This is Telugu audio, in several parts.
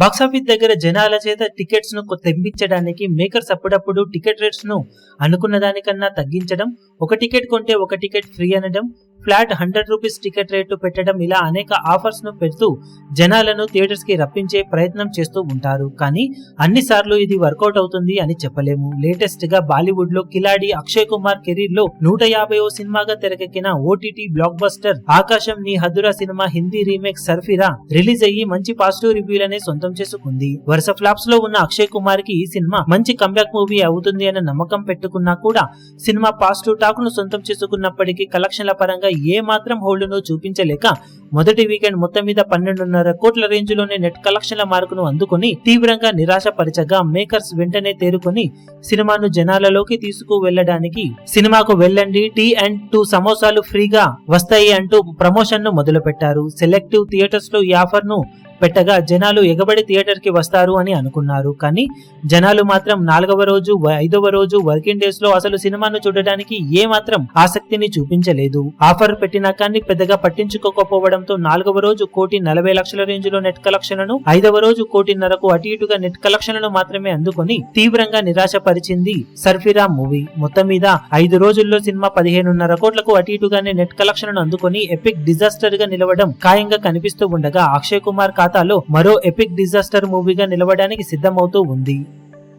బాక్సాఫీస్ దగ్గర జనాల చేత టికెట్స్ను తెప్పించడానికి మేకర్స్ అప్పుడప్పుడు టికెట్ రేట్స్ను అనుకున్న దానికన్నా తగ్గించడం ఒక టికెట్ కొంటే ఒక టికెట్ ఫ్రీ అనడం flat hundred rupees ticket rate పెట్టడం ఇలా అనేక ఆఫర్స్ను పెడుతూ జనాలను థియేటర్స్కి రప్పించే ప్రయత్నం చేస్తూ ఉంటారు. కానీ అన్ని సార్లు ఇది వర్కౌట్ అవుతుంది అని చెప్పలేము. లేటెస్ట్గా బాలీవుడ్లో కిలాడి అక్షయ్ కుమార్ కెరీర్లో నూట యాభై సినిమాగా తెరకెక్కిన OTT blockbuster Aakasam Nee Haddura cinema Hindi remake Sarfira release అయ్యి మంచి పాజిటివ్ రివ్యూలనే సొంతం చేసుకుంది. వరుస ఫ్లాప్స్లో ఉన్న అక్షయ్ కుమార్కి ఈ సినిమా మంచి కంబ్యాక్ మూవీ అవుతుంది అనే నమ్మకం పెట్టుకున్నా కూడా సినిమా పాజిటివ్ టాక్ను సొంతం చేసుకున్నప్పటికీ కలెక్షన్ల పరంగా ఏ మాత్రం హోల్డ్ ఉందో చూపించలేక మొదటి వీకెండ్ మొత్తం మీద పన్నెండున్నర కోట్ల రేంజ్లోనే నెట్ కలెక్షన్ల మార్కును అందుకుని తీవ్రంగా నిరాశపరచగా మేకర్స్ వెంటనే తేరుకొని సినిమాను జనాలలోకి తీసుకు వెళ్ళడానికి సినిమాకు వెళ్ళండి టీ అండ్ టూ సమోసాలు ఫ్రీగా వస్తాయి అంటూ ప్రమోషన్ను మొదలు పెట్టారు సెలెక్టివ్ థియేటర్స్లో ఈ ఆఫర్ను పెట్టగా జనాలు ఎగబడి థియేటర్కి వస్తారు అని అనుకున్నారు. కానీ జనాలు మాత్రం నాలుగవ రోజు ఐదవ రోజు వర్కింగ్ డేస్లో అసలు సినిమాను చూడడానికి ఏ మాత్రం ఆసక్తిని చూపించలేదు. ఆఫర్ పెట్టినా కానీ పెద్దగా పట్టించుకోకపోవడం రావడంతో నాలుగవ రోజు కోటి నలభై లక్షల రేంజ్లో నెట్ కలెక్షన్లను ఐదవ రోజు కోటిన్నరకు అటు ఇటుగా నెట్ కలెక్షన్లను మాత్రమే అందుకొని తీవ్రంగా నిరాశపరిచింది సర్ఫిరా మూవీ. మొత్తం మీద ఐదు రోజుల్లో సినిమా పదిహేనున్నర కోట్లకు అటు ఇటుగానే నెట్ కలెక్షన్లను అందుకొని ఎపిక్ డిజాస్టర్గా నిలవడం ఖాయంగా కనిపిస్తూ ఉండగా అక్షయ్ కుమార్ ఖాతాలో మరో ఎపిక్ డిజాస్టర్ మూవీగా నిలవడానికి సిద్ధమవుతూ ఉంది.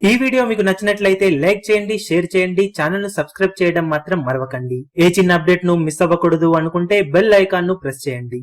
ఈ వీడియో మీకు నచ్చినట్లయితే లైక్ చేయండి షేర్ చేయండి ఛానల్ను సబ్స్క్రైబ్ చేయడం మాత్రం మరవకండి. ఏ చిన్న అప్డేట్ను మిస్ అవ్వకూడదు అనుకుంటే బెల్ ఐకాన్ను ప్రెస్ చేయండి.